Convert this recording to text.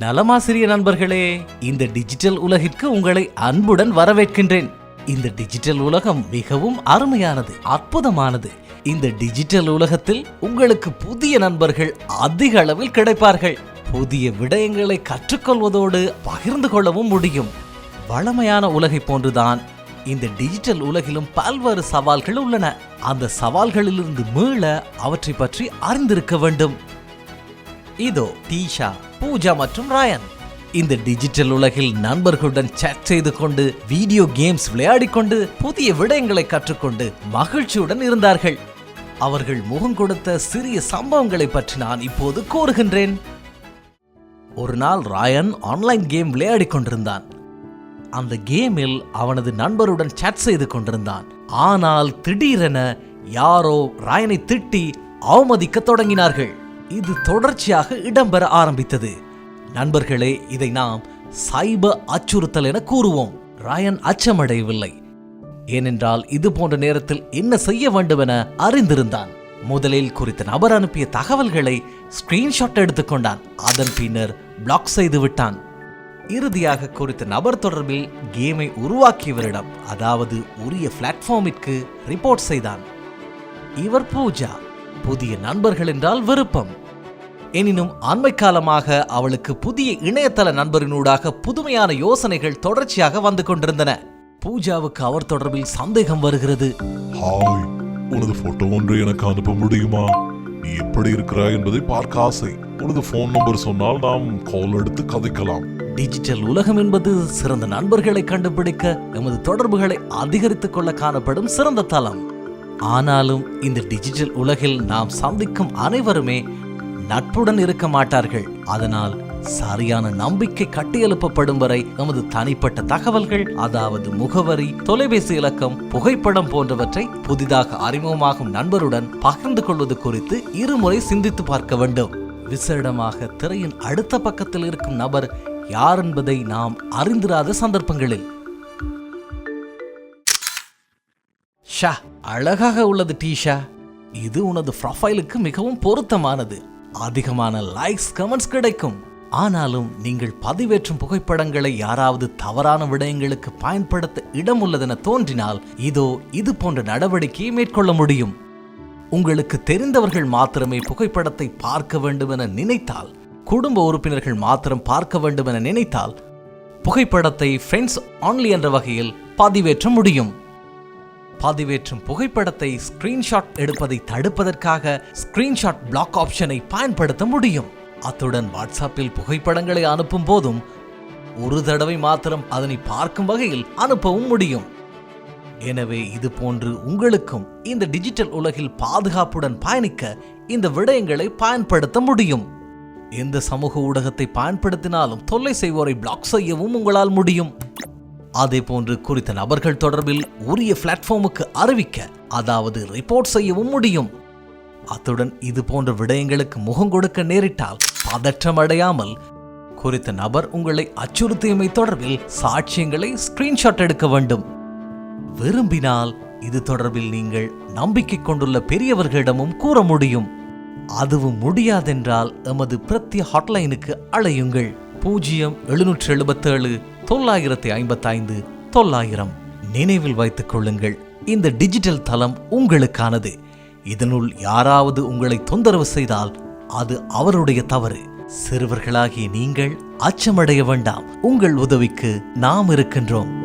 நலமாசிரிய நண்பர்களே இந்த டிஜிட்டல் உலகிற்கு உங்களை அன்புடன் வரவேற்கின்றேன். இந்த டிஜிட்டல் உலகம் மிகவும் அருமையானது அற்புதமானது. இந்த டிஜிட்டல் உலகத்தில் உங்களுக்கு புதிய நண்பர்கள் அதிக அளவில் கிடைப்பார்கள். புதிய விடயங்களை கற்றுக்கொள்வதோடு பகிர்ந்து கொள்ளவும் முடியும். வளமையான உலகை போன்றுதான் இந்த டிஜிட்டல் உலகிலும் பல்வேறு சவால்கள் உள்ளன. அந்த சவால்களிலிருந்து மீள அவற்றை பற்றி அறிந்திருக்க வேண்டும். இதோ டீஷா பூஜா மற்றும் ராயன். இந்த டிஜிட்டல் உலகில் நண்பர்களுடன் சேட் செய்து கொண்டு வீடியோ கேம்ஸ் விளையாடிக்கொண்டு புதிய விடயங்களை கற்றுக்கொண்டு மகிழ்ச்சியுடன் இருந்தார்கள். அவர்கள் முகம் கொடுத்த சிறிய சம்பவங்களை பற்றி நான் இப்போது கூறுகின்றேன். ஒரு நாள் ராயன் ஆன்லைன் கேம் விளையாடிக் கொண்டிருந்தான். அந்த கேமில் அவனது நண்பருடன் சேட் செய்து கொண்டிருந்தான். ஆனால் திடீரென யாரோ ராயனை திட்டி அவமதிக்க தொடங்கினார்கள். இது தொடர்ச்சியாக இடம்பெற ஆரம்பித்தது. நண்பர்களே இதை நாம் சைப அச்சுறுத்தல் என கூறுவோம். ராயன் அச்சமடையவில்லை. ஏனென்றால் இது போன்ற நேரத்தில் என்ன செய்ய வேண்டும் என அறிந்திருந்தான். முதலில் குறித்த நபர் அனுப்பிய தகவல்களை ஸ்கிரீன்ஷாட் எடுத்துக்கொண்டான் அதன் பின்னர் பிளாக் செய்து விட்டான். இறுதியாக குறித்த நபர் தொடர்பில் கேமை உருவாக்கியவரிடம் அதாவது உரிய பிளாட்ஃபார்மிற்கு ரிப்போர்ட் செய்தான். இவர் பூஜா புதிய நண்பர்கள் என்றால் விருப்பம். எனினும் அண்மை காலமாக அவளுக்கு புதிய இணையதள நண்பரினூடாக புதுமையான யோசனைகள் தொடர்ச்சியாக வந்து கொண்டிருந்தன. பூஜாவுக்கு அவர் தொடர்பில் சந்தேகம் வருகிறது. ஹாய் உனது போட்டோ ஒன்று எனக்கு அனுப்ப முடியுமா? நீ எப்படி இருக்கிறாய் என்பதை பார்க்க ஆசை. உனது ஃபோன் நம்பர் சொன்னால் நாம் கால் எடுத்து கதைக்கலாம். டிஜிட்டல் உலகம் என்பது சிறந்த நண்பர்களை கண்டுபிடிக்க எமது தொடர்புகளை அதிகரித்துக் கொள்ள காணப்படும் சிறந்த தளம். ஆனாலும் இந்த டிஜிட்டல் உலகில் நாம் சந்திக்கும் அனைவருமே நட்புடன் இருக்க மாட்டார்கள். அதனால் சரியான நம்பிக்கை கட்டியெழுப்பப்படும் வரை நமது தனிப்பட்ட தகவல்கள் அதாவது முகவரி தொலைபேசி இலக்கம் புகைப்படம் போன்றவற்றை புதிதாக அறிமுகமாகும் நண்பருடன் பகிர்ந்து கொள்வது குறித்து இருமுறை சிந்தித்து பார்க்க வேண்டும். விசேடமாக திரையின் அடுத்த பக்கத்தில் இருக்கும் நபர் யார் என்பதை நாம் அறிந்திராத சந்தர்ப்பங்களில். ஷா அழகாக உள்ளது டீஷா இது உனது ப்ரொஃபைலுக்கு மிகவும் பொருத்தமானது. அதிகமான லைக்ஸ் கமெண்ட்ஸ் கிடைக்கும். ஆனாலும் நீங்கள் பதிவேற்றும் புகைப்படங்களை யாராவது தவறான விடயங்களுக்கு பயன்படுத்த இடம் உள்ளதென தோன்றினால் இதோ இது போன்ற நடவடிக்கையை மேற்கொள்ள முடியும். உங்களுக்கு தெரிந்தவர்கள் மாத்திரமே புகைப்படத்தை பார்க்க வேண்டும் என நினைத்தால் குடும்ப உறுப்பினர்கள் மாத்திரம் பார்க்க வேண்டும் என நினைத்தால் புகைப்படத்தை ஃப்ரெண்ட்ஸ் ஆன்லி என்ற வகையில் பதிவேற்ற முடியும். பதிவேற்றும் புகைப்படத்தை ஸ்கிரீன்ஷாட் எடுப்பதை தடுப்பதற்காக ஸ்கிரீன்ஷாட் பிளாக் ஆப்ஷனை பயன்படுத்த முடியும். அத்துடன் வாட்ஸ்அப்பில் புகைப்படங்களை அனுப்பும் போதும் ஒரு தடவை மாத்திரம் அதனை பார்க்கும் வகையில் அனுப்பவும் முடியும். எனவே இது போன்று உங்களுக்கும் இந்த டிஜிட்டல் உலகில் பாதுகாப்புடன் பயணிக்க இந்த விடயங்களை பயன்படுத்த முடியும். எந்த சமூக ஊடகத்தை பயன்படுத்தினாலும் தொல்லை செய்வோரை பிளாக் செய்யவும் உங்களால் முடியும். அதே போன்று குறித்த நபர்கள் தொடர்பில் உரிய பிளாட்ஃபார்முக்கு அறிவிக்க அதாவது ரிப்போர்ட் செய்யவும் முடியும். அத்துடன் இது போன்ற விடயங்களுக்கு முகம் கொடுக்க நேரிட்டால் பதற்றமடையாமல் குறித்த நபர் உங்களை அச்சுறுத்தியமை தொடர்பில் சாட்சியங்களை ஸ்கிரீன்ஷாட் எடுக்க வேண்டும். விரும்பினால் இது தொடர்பில் நீங்கள் நம்பிக்கை கொண்டுள்ள பெரியவர்களிடமும் கூற முடியும். அதுவும் முடியாதென்றால் எமது பிரத்ய ஹாட்லைனுக்கு அழையுங்கள். பூஜ்ஜியம் எழுநூற்று எழுபத்தேழு தொள்ளாயிரத்தி ஐம்பத்தைந்து தொள்ளாயிரம் நினைவில் வைத்துக் கொள்ளுங்கள். இந்த டிஜிட்டல் தளம் உங்களுக்கானது. இதனுள் யாராவது உங்களை தொந்தரவு செய்தால் அது அவருடைய தவறு. சிறுவர்களாகிய நீங்கள் அச்சமடைய வேண்டாம். உங்கள் உதவிக்கு நாம் இருக்கின்றோம்.